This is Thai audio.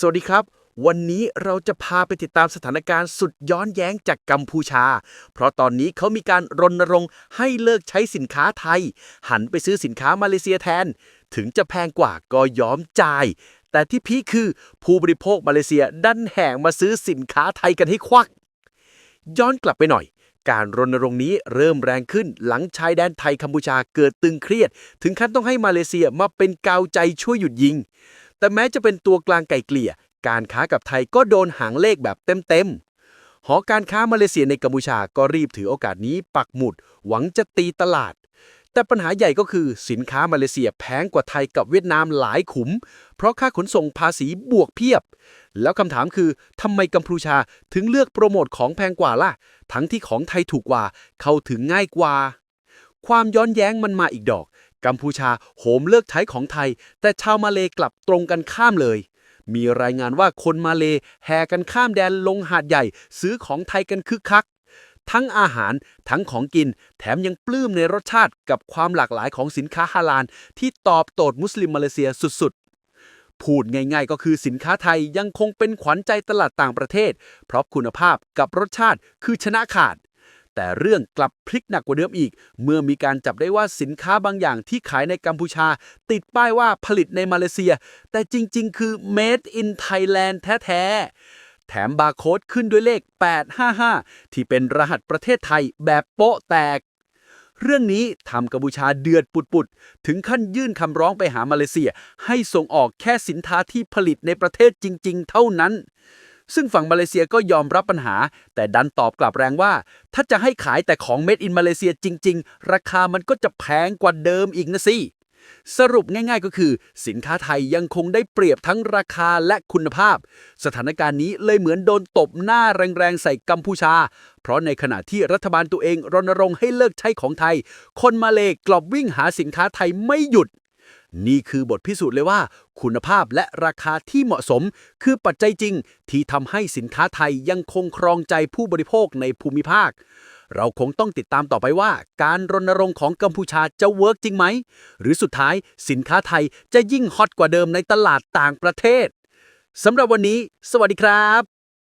สวัสดีครับ วันนี้เราจะพาไปติดตามสถานการณ์สุดย้อนแย้งจากกัมพูชา เพราะตอนนี้เขามีการรณรงค์ให้เลิกใช้สินค้าไทย หันไปซื้อสินค้ามาเลเซียแทน ถึงจะแพงกว่าก็ยอมจ่าย แต่ที่พีคคือผู้บริโภคมาเลเซียดันแห่งมาซื้อสินค้าไทยกันให้ควัก ย้อนกลับไปหน่อยการรณรงค์นี้เริ่มแรงขึ้นหลังชายแดนไทยกัมพูชาเกิดตึงเครียด ถึงขั้นต้องให้มาเลเซียมาเป็นกาวใจช่วยหยุดยิง แต่แม้จะเป็นตัวกลางไก่เกลี่ย การค้ากับไทยก็โดนหางเลขแบบเต็มๆ หอการค้ามาเลเซียในกัมพูชาก็รีบถือโอกาสนี้ปักหมุด หวังจะตีตลาด แต่ปัญหาใหญ่ก็คือสินค้ามาเลเซียแพงกว่าไทยกับเวียดนามหลายขุม เพราะค่าขนส่งภาษีบวกเพียบ แล้วคำถามคือทำไมกัมพูชาถึงเลือกโปรโมทของแพงกว่าล่ะ ทั้งที่ของไทยถูกกว่า เข้าถึงง่ายกว่า ความย้อนแย้งมันมาอีกดอก กัมพูชาโหมเลิกใช้ของไทย แต่ชาวมาเลกลับตรงกันข้ามเลย มีรายงานว่าคนมาเลแห่กันข้ามแดนลงหาดใหญ่ ซื้อของไทยกันคึกคัก ทั้งอาหารทั้งของกิน แถมยังปลื้มในรสชาติกับความหลากหลายของสินค้าฮาลาลที่ตอบโจทย์มุสลิมมาเลเซียสุดๆ พูดง่ายๆ ก็คือสินค้าไทยยังคงเป็นขวัญใจตลาดต่างประเทศ เพราะคุณภาพกับรสชาติคือชนะขาด แต่เรื่องกลับพลิกหนักกว่าเดิมอีก เมื่อมีการจับได้ว่าสินค้าบางอย่างที่ขายในกัมพูชา ติดป้ายว่าผลิตในมาเลเซีย แต่จริง ๆ คือ made in Thailand แท้ ๆ แถมบาร์โค้ดขึ้นด้วยเลข 855 ที่เป็นรหัสประเทศไทยแบบโป๊ะแตกเรื่องนี้ทำกัมพูชาเดือดปุดๆ ถึงขั้นยื่นคำร้องไปหามาเลเซีย ให้ส่งออกแค่สินค้าที่ผลิตในประเทศจริง ๆ เท่านั้น ซึ่งฝั่งมาเลเซียก็ยอมรับปัญหา แต่ดันตอบกลับแรงว่า ถ้าจะให้ขายแต่ของ Made in มาเลเซียจริง ๆ ราคามันก็จะแพงกว่าเดิมอีกนะสิสรุปง่ายๆก็คือ สินค้าไทยยังคงได้เปรียบทั้งราคาและคุณภาพ สถานการณ์นี้เลยเหมือนโดนตบหน้าแรงๆใส่กัมพูชา เพราะในขณะที่รัฐบาลตัวเองรณรงค์ให้เลิกใช้ของไทย คนมาเลกลับวิ่งหาสินค้าไทยไม่หยุด นี่คือบทพิสูจน์เลยว่า คุณภาพและราคาที่เหมาะสม คือปัจจัยจริง ที่ทำให้สินค้าไทยยังคงครองใจผู้บริโภคในภูมิภาค เราคงต้องติดตามต่อไปว่า การรณรงค์ของกัมพูชาจะเวิร์กจริงไหม หรือสุดท้ายสินค้าไทยจะยิ่งฮอตกว่าเดิมในตลาดต่างประเทศสำหรับวันนี้ สวัสดีครับ